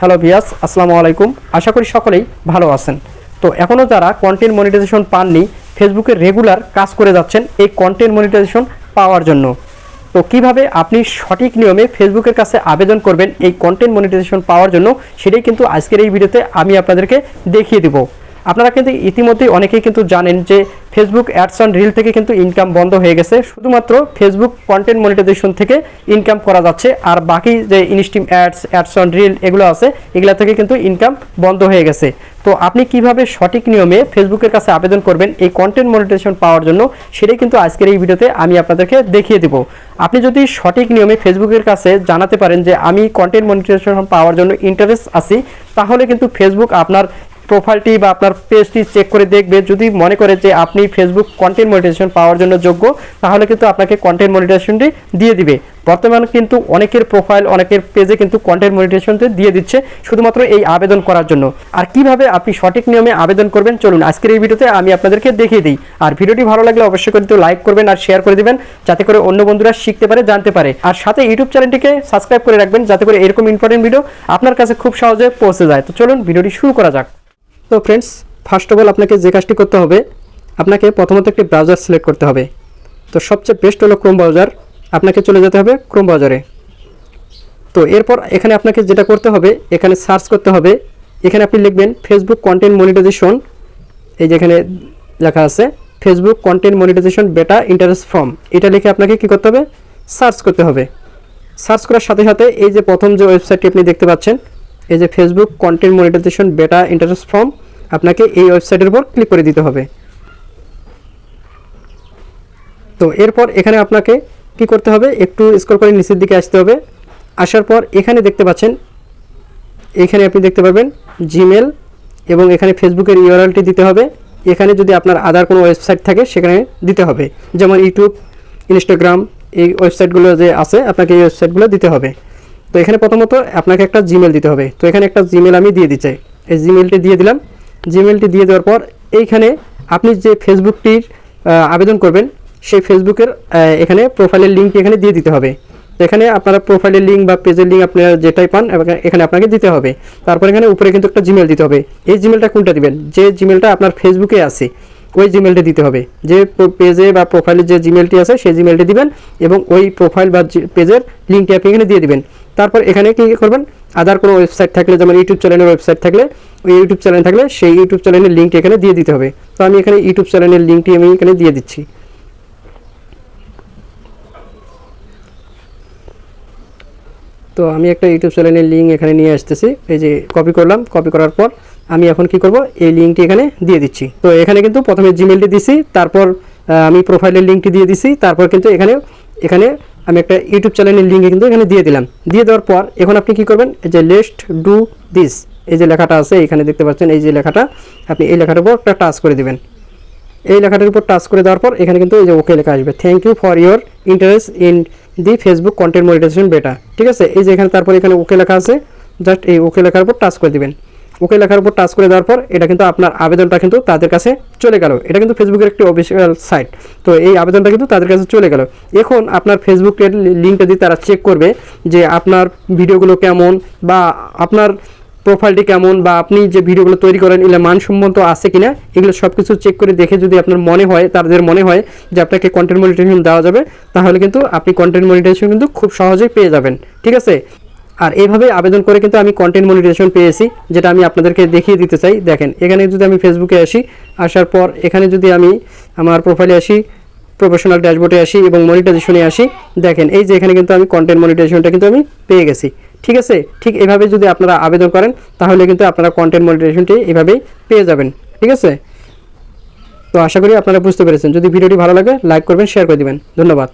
Hello ভিয়াস, আসসালামু আলাইকুম। আশা করি সকলেই ভালো আছেন। তো এখনও যারা কন্টেন্ট মনিটাইজেশন পাননি ফেসবুকে রেগুলার কাজ করে যাচ্ছেন, এই কন্টেন্ট মনিটাইজেশন পাওয়ার জন্য। তো কীভাবে আপনি সঠিক নিয়মে ফেসবুকের কাছে আবেদন করবেন, এই কন্টেন্ট মনিটাইজেশন পাওয়ার জন্য, সেটাই কিন্তু আজকের এই ভিডিওতে আমি আপনাদেরকে দেখিয়ে দিব। আপনারা কিন্তু ইতিমধ্যেই অনেকেই কিন্তু জানেন যে ফেসবুক অ্যাডস অন রিল থেকে কিন্তু ইনকাম বন্ধ হয়ে গেছে। শুধুমাত্র ফেসবুক কন্টেন্ট মনিটাইজেশন থেকে ইনকাম করা যাচ্ছে। আর বাকি যে instream ads ads on reel এগুলো আছে, এগুলো থেকে কিন্তু ইনকাম বন্ধ হয়ে গেছে। তো আপনি কীভাবে সঠিক নিয়মে ফেসবুকের কাছে আবেদন করবেন, এই কন্টেন্ট মনিটাইজেশন পাওয়ার জন্য, সেটাই কিন্তু আজকের এই ভিডিওতে আমি আপনাদেরকে দেখিয়ে দেব। আপনি যদি সঠিক নিয়মে ফেসবুকের কাছে জানাতে পারেন যে আমি কন্টেন্ট মনিটাইজেশন পাওয়ার জন্য ইন্টারেস্ট আছি, তাহলে কিন্তু ফেসবুক আপনার প্রোফাইলটি বা আপনার পেজটি চেক করে দেখবে যদি মনে করে যে আপনি ফেসবুক কন্টেন্ট মনিটাইজেশন পাওয়ার জন্য যোগ্য, তাহলে কিন্তু আপনাকে কন্টেন্ট মনিটাইজেশনটি দিয়ে দিবে। বর্তমানে কিন্তু অনেকের প্রোফাইল অনেকের পেজে কিন্তু কন্টেন্ট মনিটাইজেশনটি দিয়ে দিচ্ছে, শুধুমাত্র এই আবেদন করার জন্য। আর কীভাবে আপনি সঠিক নিয়মে আবেদন করবেন, চলুন আজকের এই ভিডিওতে আমি আপনাদেরকে দেখিয়ে দিই। আর ভিডিওটি ভালো লাগলে অবশ্যই কিন্তু লাইক করবেন আর শেয়ার করে দিবেন, যাতে করে অন্য বন্ধুরা শিখতে পারে, জানতে পারে। আর সাথে ইউটিউব চ্যানেলটিকে সাবস্ক্রাইব করে রাখবেন, যাতে করে এরকম ইম্পর্টেন্ট ভিডিও আপনার কাছে খুব সহজে পৌঁছে যায়। তো চলুন ভিডিওটি শুরু করা যাক। তো ফ্রেন্ডস ফার্স্ট অফ অল আপনাকে যে কাজটি করতে হবে, আপনাকে প্রথমত একটি ব্রাউজার সিলেক্ট করতে হবে। তো সবচেয়ে বেস্ট হলো ক্রোম ব্রাউজার আপনাকে চলে যেতে হবে ক্রোম ব্রাউজারে তো এরপর এখানে আপনাকে যেটা করতে হবে, এখানে সার্চ করতে হবে। এখানে আপনি লিখবেন ফেসবুক কন্টেন্ট মনিটাইজেশন এই যেখানে লেখা আছে Facebook content monetization beta interest form এটা লিখে আপনাকে কি করতে হবে? সার্চ করতে হবে। সার্চ করার সাথে সাথে এই যে প্রথম যে ওয়েবসাইটটি আপনি দেখতে পাচ্ছেন এই যে Facebook content monetization beta interest form আপনাকে এই ওয়েবসাইটের উপর ক্লিক করে দিতে হবে। তো এরপর এখানে আপনাকে কি করতে হবে? একটু স্ক্রল করে নিচের দিকে আসতে হবে। আসার পর এখানে দেখতে পাচ্ছেন, এখানে আপনি দেখতে পাবেন জিমেল এবং এখানে ফেসবুকের ইউআরএলটি দিতে হবে। এখানে যদি আপনার আদার কোনো ওয়েবসাইট থাকে, সেখানে দিতে হবে। যেমন ইউটিউব ইনস্টাগ্রাম এই ওয়েবসাইটগুলো যে আছে, আপনাকে এই ওয়েবসাইটগুলো দিতে হবে। তো এখানে প্রথমত আপনাকে একটা জিমেল দিতে হবে। তো এখানে একটা জিমেল আমি দিয়ে দিচ্ছি। এই জিমেলটি দিয়ে দিলাম। জিমেলটি দিয়ে দেওয়ার পর এইখানে আপনি যে ফেসবুকটির আবেদন করবেন, সেই ফেসবুকের এখানে প্রোফাইলের লিঙ্কটি এখানে দিয়ে দিতে হবে। এখানে আপনারা প্রোফাইলের লিঙ্ক বা পেজের লিঙ্ক আপনারা যেটাই পান এখানে আপনাকে দিতে হবে। তারপর এখানে উপরে কিন্তু একটা জিমেল দিতে হবে। এই জিমেলটা কোনটা দিবেন? যে জিমেলটা আপনার ফেসবুকে আছে ওই জিমেলটি দিতে হবে। যে পেজে বা প্রোফাইলে যে জিমেলটি আছে, সেই জিমেলটি দিবেন এবং ওই প্রোফাইল বা পেজের লিঙ্কটি আপনি এখানে দিয়ে দিবেন। তারপর এখানে কি করবেন। আদার কোনো ওয়েবসাইট থাকলে, যেমন ইউটিউব চ্যানেলের ওয়েবসাইট থাকলে, ওই ইউটিউব চ্যানেল থাকলে সেই ইউটিউব চ্যানেলের লিঙ্কটি এখানে দিয়ে দিতে হবে। তো আমি এখানে ইউটিউব চ্যানেলের লিঙ্কটি আমি এখানে দিয়ে দিচ্ছি। তো আমি একটা ইউটিউব চ্যানেলের লিঙ্ক এখানে নিয়ে আসতেছি। এই যে কপি করলাম। কপি করার পর আমি এখন কি করব? এই লিঙ্কটি এখানে দিয়ে দিচ্ছি। তো এখানে কিন্তু প্রথমে জিমেলটি দিছি, তারপর আমি প্রোফাইলের লিঙ্কটি দিয়ে দিছি, তারপর কিন্তু এখানে এখানে আমি একটা ইউটিউব চ্যানেলের লিঙ্ক কিন্তু এখানে দিয়ে দিলাম। দিয়ে দেওয়ার পর এখন আপনি কি করবেন? এই যে লেস্ট ডু দিস এই যে লেখাটা আছে, এখানে দেখতে পাচ্ছেন এই যে লেখাটা, আপনি এই লেখাটার উপর একটা টাচ করে দিবেন। এই লেখাটার উপর টাচ করে দেওয়ার পর এখানে কিন্তু এই যে ওকে লেখা আসবে। Thank you for your interest in the Facebook content monetization beta ঠিক আছে? এই যে এখানে তারপর এখানে ওকে লেখা আছে জাস্ট এই ওকে লেখার উপর টাচ করে দিবেন। ওকে লেখার উপর টাচ করে দেওয়ার পর এটা কিন্তু আপনার আবেদনটা কিন্তু তাদের কাছে চলে গেল। এটা কিন্তু ফেসবুকের একটি অফিসিয়াল সাইট তো এই আবেদনটা কিন্তু তাদের কাছে চলে গেল। এখন আপনার ফেসবুকের লিঙ্কটা দিয়ে তারা চেক করবে যে আপনার ভিডিওগুলো কেমন বা আপনার প্রোফাইলটি কেমন বা আপনি যে ভিডিওগুলো তৈরি করেন, এগুলো মানসম্মত আছে কিনা, এগুলো সব কিছু চেক করে দেখে যদি আপনার মনে হয়, তাদের মনে হয় যে আপনাকে কন্টেন্ট মনিটাইজেশন দেওয়া যাবে, তাহলে কিন্তু আপনি কন্টেন্ট মনিটাইজেশন কিন্তু খুব সহজেই পেয়ে যাবেন। ঠিক আছে? আর এইভাবে আবেদন করে কিন্তু আমি কন্টেন্ট মনিটাইজেশন পেয়েছি, যেটা আমি আপনাদেরকে দেখিয়ে দিতে চাই। দেখেন, এখানে যদি আমি ফেসবুকে আসি, আসার পর এখানে যদি আমি আমার প্রোফাইলে আসি প্রফেশনাল ড্যাশবোর্ডে আসি এবং মনিটাইজেশনে আসি, দেখেন, এই যে এখানে কিন্তু আমি কন্টেন্ট মনিটাইজেশনটা কিন্তু আমি পেয়ে গেছি। ঠিক আছে? ঠিক এভাবে যদি আপনারা আবেদন করেন, তাহলে কিন্তু আপনারা কন্টেন্ট মনিটাইজেশনটি এভাবেই পেয়ে যাবেন। ঠিক আছে? তো আশা করি আপনারা বুঝতে পেরেছেন। যদি ভিডিওটি ভালো লাগে লাইক করবেন শেয়ার করে দিবেন। ধন্যবাদ।